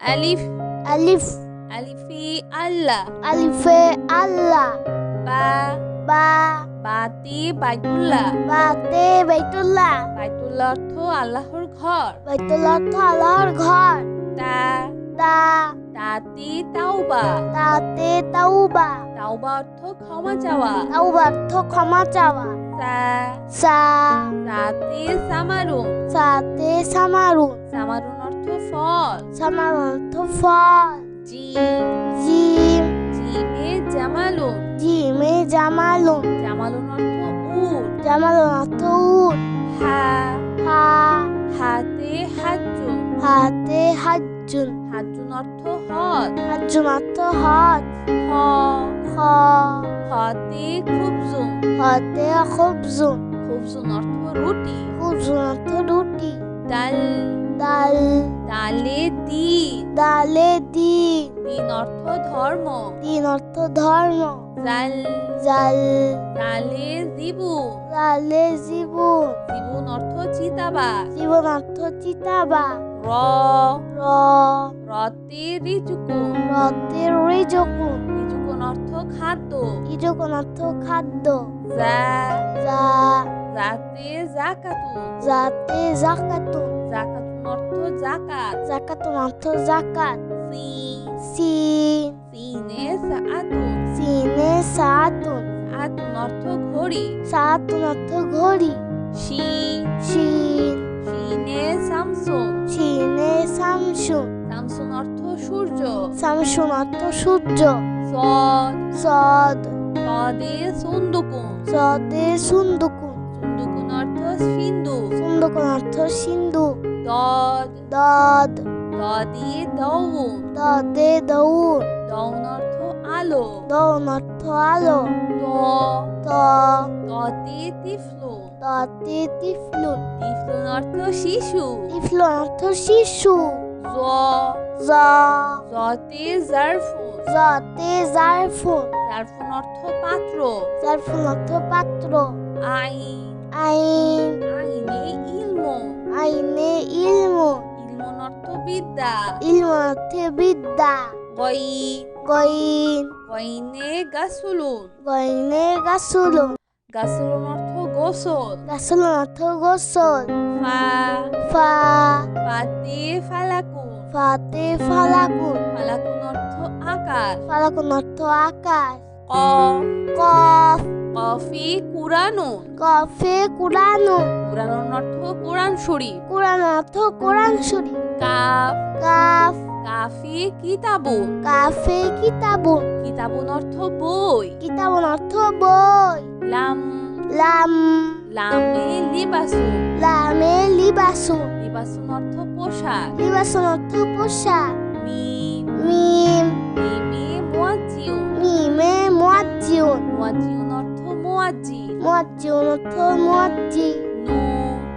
আলিফ আলিফ আলিফি আল্লাহ আলিফে আল্লাহ বা বা বাতি বাইতুল্লাহ বাতে বাইতুল্লাহ বাইতুল্লাহ অর্থ আল্লাহর ঘর বাইতুল্লাহ অর্থ আল্লাহর ঘর তা তা তাতি তাওবা তাতে তাওবা তাওবা অর্থ ক্ষমা চাওয়া তাওবা অর্থ ক্ষমা চাওয়া সা সা সাতি সামারুন সাতে সামারুন সামারুন ফল। অর্থ ফল। জিম। জিম। জিমে জামালুন। জিমে জামালুন। জামালুন অর্থ উট। জামালুন অর্থ উট। হা। হা। হাতে হাজুন হাতে হাজ্জুন হাজুন অর্থ হজ হাজ্জুন অর্থ হজ খ খ খতে খুবজুন হতে খুবজুন খুবজুন অর্থ রুটি। খুবজুন অর্থ রুটি। ডাল। ডাল ডালে দি। ডালে দি। দিন অর্থ ধর্ম। দিন অর্থ ধর্ম। জাল। জাল। জালে জীবন জালে জীবন জীবন অর্থ চিতাবা জীবন অর্থ চিতাবা র। র। রতে রিজুকুন রতের রিজকুন রিজুকুন অর্থ খাদ্য। রিজকুন অর্থ খাদ্য। যা। যা। জাতে জাকাতুন যাতে জাকাতুন জাকাতুন অর্থ জাকাত। জাকাতুন অর্থ জাকাত। সিন। সিন। সিনে সাআতুন সিনে সাতুন। সাআতুন অর্থ ঘড়ি। সাতুন অর্থ ঘড়ি। শিন। শিন। শিনে সামসুন। শিনে সামসুন। সামসুন অর্থ সূর্য। সামসুন অর্থ সূর্য। সদ। সদ। সদে সুন্দুকুন। সদে সুন্দুকুন। সুন্দুকুন অর্থ সিন্ধু। সুন্দুকুন অর্থ সিন্ধু। দদ দদ। দদি দৌন দদে দৌড় দৌন অর্থ আলো। দৌন অর্থ আলো। ত ত ততে তিফলুন। ততে তিফলুন। তিফলুন অর্থ শিশু। তিফলুন অর্থ শিশু। জ জ। জতে জারফুন। জতে জারফুন। জারফুন অর্থ পাত্র। জারফুন অর্থ পাত্র। আইন। আইন। আইনে ইলমুন আইনে ইলমু। ইলমুন অর্থ বিদ্যা ইলমু অর্থে বিদ্যা গইন গইন গইনে গাসুলুন গইনে গাছুলুন গাসুলুন অর্থ গোসল। গাছুলুন অর্থ গোসল। ফা। ফা। ফাতে ফালাকুন। ফাতে ফালাকুন। ফালাকুন অর্থ আকাশ। ফালাকুন অর্থ আকাশ। কফ কফ কফি কুরানুন কফে কুরানু। কুরানুন অর্থ কোরআন শরীফ। কুরআন অর্থ কোরআন শরীফ। কাফ। কাফ। কাফি কিতাবুন। কাফে কিতাবুন। কিতাবুন অর্থ বই। কিতাবুন অর্থ বই। লাম। লাম। লামে লিবাসুন। লামে লিবাসুন। লিবাসুন অর্থ পোশাক। লিবাসুন অর্থ পোশাক। মিম। মিম। মিমে। মুয়াজ্জিন মুয়াজ্জিউন অর্থ মুয়াজ্জি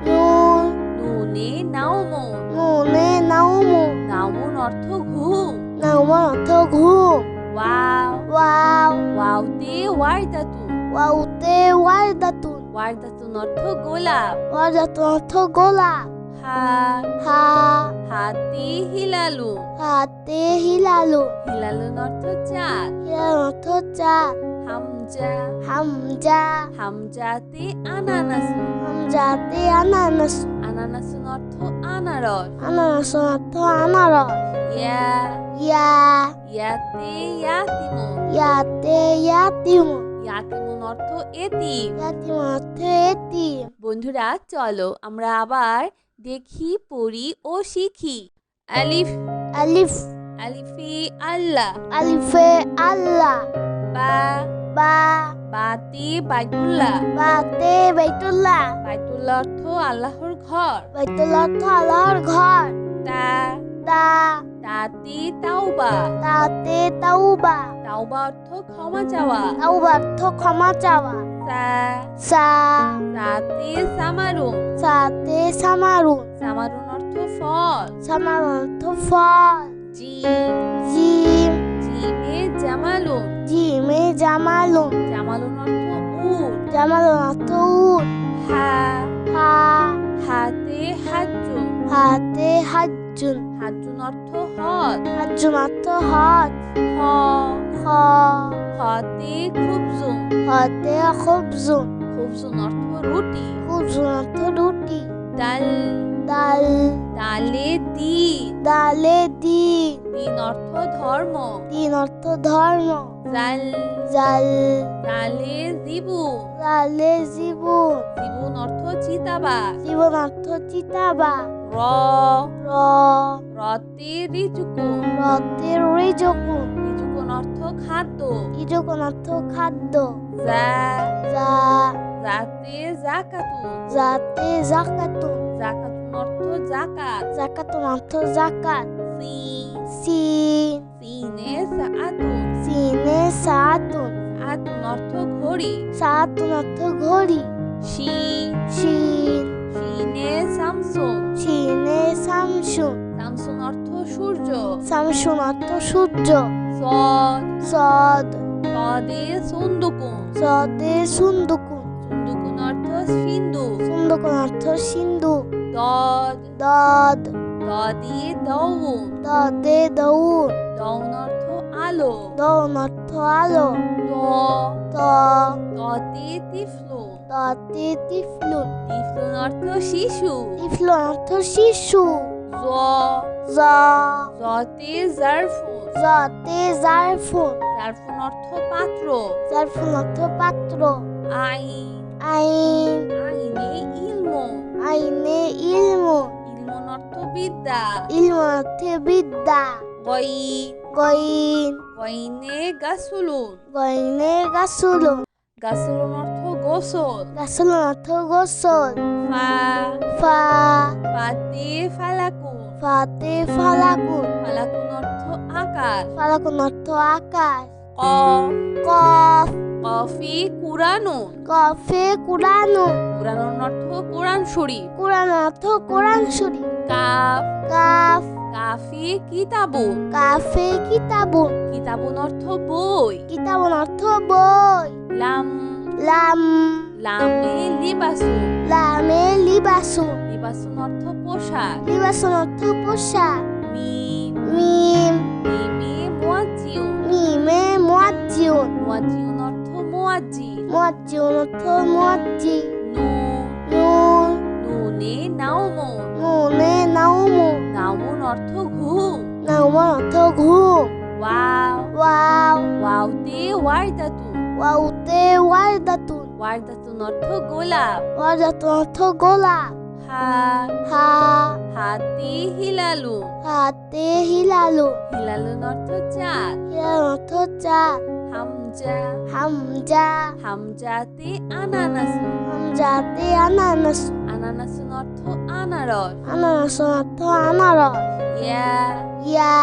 নুন নুন নাওমুন নুনে নাউমু নাওমুন অর্থ ঘুম নাউমুন অর্থ ঘুম ওয়াও ওয়াও ওয়াওতে ওয়ারদাতুন ওয়াউতে ওয়ারদাতুন ওয়ারদাতুন অর্থ গোলাপ ওয়ারদাতুন অর্থ গোলাপ হা হা হাতে হিলালুন হাতে হিলালু হিলালুন অর্থ চাঁদ হিলালু অর্থ চাঁদ হামজা। হামজা। হামজাতে আনানাসুন হামজাতে আনানাস। আনানাসুন অর্থ আনারস। আনানাস অর্থ আনারস। ইয়া। ইয়া। ইয়াতে ইয়াতিমুন। ইয়াতে ইয়াতিমুন। ইয়াতিমুন অর্থ এতিম। ইয়াতিমুন অর্থ এতিম। বন্ধুরা চলো আমরা আবার দেখি পড়ি ও শিখি। আলিফ। আলিফ। আলিফি আল্লাহ। আলিফে আল্লাহ। বা। বা বাতি বাইতুল্লাহ। বাতে বাইতুল্লাহ। বাইতুল্লাহ অর্থ আল্লাহর ঘর। বাইতুল্লাহ অর্থ আল্লাহর ঘর। তা তা তাতি তাওবা। তাতে তাওবা। তাওবা অর্থ ক্ষমা চাওয়া। তাওবা অর্থ ক্ষমা চাওয়া। সা সা সাতে সামারুন। সাতে সামারুন। সামারুন অর্থ ফল। সামারুন অর্থ ফল। জিম জিম জিমে জামালুন। জিমে জামালুন জামালুন অর্থ উট। জামালুন অর্থ উট। হা। হা। হাতে হাজুন হাতে হাজ্জুন। হাজুন অর্থ হদ হাজুন অর্থ হজ। হ। খ হতে খুবজুন। হতে খুবজুন। খুবজুন অর্থ রুটি। খুবজুন অর্থ রুটি। ডাল। ডাল। ডালে ডালে দিন। দিন অর্থ ধর্ম। দিন অর্থ ধর্ম। জাল জাল জালে জীবন। জালে জীবন। জীবন অর্থ চিতাবা জীবন অর্থ চিতাবা র। র। রতে রিজুকুন। রতে রিজকুন। রিজুকুন অর্থ খাদ্য। রিজকুন অর্থ খাদ্য। যা যা জাতে জাকাতুন। যাতে জাকাতুন। জাকাতুন অর্থ জাকাত জাকাতুন অর্থ জাকাত সিন। সিন। সিনে সাআতুন। সিনে সাতুন সাআতুন অর্থ ঘড়ি। সাতুন অর্থ ঘড়ি। শিন। শিন। শিনে সামসুন। শিনে সামসুন। সামসুন অর্থ সূর্য। সামসুন অর্থ সূর্য। সদ। সদ। সদে সুন্দুকুন। সদে সুন্দুকুন। সুন্দুকুন অর্থ সিন্ধু। সুন্দুকুন অর্থ সিন্ধু। দদ দদ দদে দৌন দদে দৌন দৌন অর্থ আলো। দৌন অর্থ আলো। ত ত ততে তিফলুন। ততে তিফলুন। তিফলুন অর্থ শিশু। তিফলুন অর্থ শিশু। জ জ জতে জারফুন। জতে জারফুন। জারফুন অর্থ পাত্র। জারফুন অর্থ পাত্র। আইন। আইন। আইনে ইলমুন আইনে ইলমুন ইলমুন অর্থ বিদ্যা। ইলমুন অর্থ বিদ্যা। গইন। গইন। গইনে গাসুলুন গইনে গাসুলুন গাসুলুন অর্থ গোসল। গাসুলুন অর্থ গোসল। ফা। ফা। ফাতে ফালাকুন। ফাতে ফালাকুন। ফালাকুন অর্থ আকাশ। ফালাকুন অর্থ আকাশ। কফ কফ কফি কুরানুন কফে কুরানুন কুরানুন অর্থ কোরআন শরীফ। কুরআন অর্থ কোরআন শরীফ। কাফ। কাফ। কাফি কিতাবুন কাফে কিতাবুন কিতাবুন অর্থ বই। কিতাবুন অর্থ বই। লাম। লাম। লামে লিবাসুন লামে লিবাসুন লিবাসুন অর্থ পোশাক। লিবাসুন অর্থ পোশাক। মিম। মিম। মিমে মুয়াজ্জিউন। মিমে মুয়াজ্জিউন। মুয়াজ্জিউন মুয়াজ্জি মুয়াজ্জিউন অর্থ মুয়াজ্জি নুন নুন নুনে নাউমুন নুনে নাউমু নাউমুন অর্থ ঘুম নাউমুন অর্থ ঘুম ওয়াও ওয়াও ওয়াওতে ওয়ারদাতুন ওয়াউতে ওয়ারদাতুন ওয়ারদাতুন অর্থ গোলাপ ওয়ারদাতুন অর্থ গোলাপ হা হা হাতে হিলালুন হাতে হিলালু হিলালুন অর্থ চাঁদ হিলালু অর্থ চাঁদ হামজা। হামজা। হামজাতে আনানাসুন হামজাতে আনানাস। আনানাসুন অর্থ আনারস। আনারস অর্থ আনারস। ইয়া। ইয়া।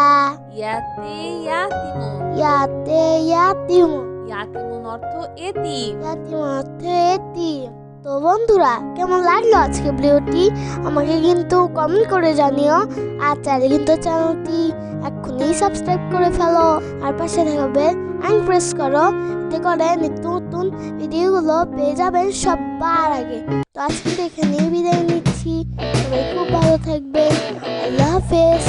ইয়াতে ইয়াতিমুন। ইয়াতে ইয়াতিমুন। ইয়াতিমুন অর্থ এতিম। ইয়াতিম অর্থ এতিম। তো বন্ধুরা কেমন লাগল আজকে ভিডিওটি? আমাকে কিন্তু কমেন্ট করে জানিও। আর চাইলে কিন্তু চ্যানেলটি এক্ষুনি সাবস্ক্রাইব করে ফেলো। আর পাশে থাকা বেল আইন প্রেস করো এতে করে নিত্য নতুন ভিডিওগুলো পেয়ে যাবেন সবার আগে তো আজকে এখানেই বিদায় নিচ্ছি সবাই খুব ভালো থাকবেন আল্লাহ হাফেজ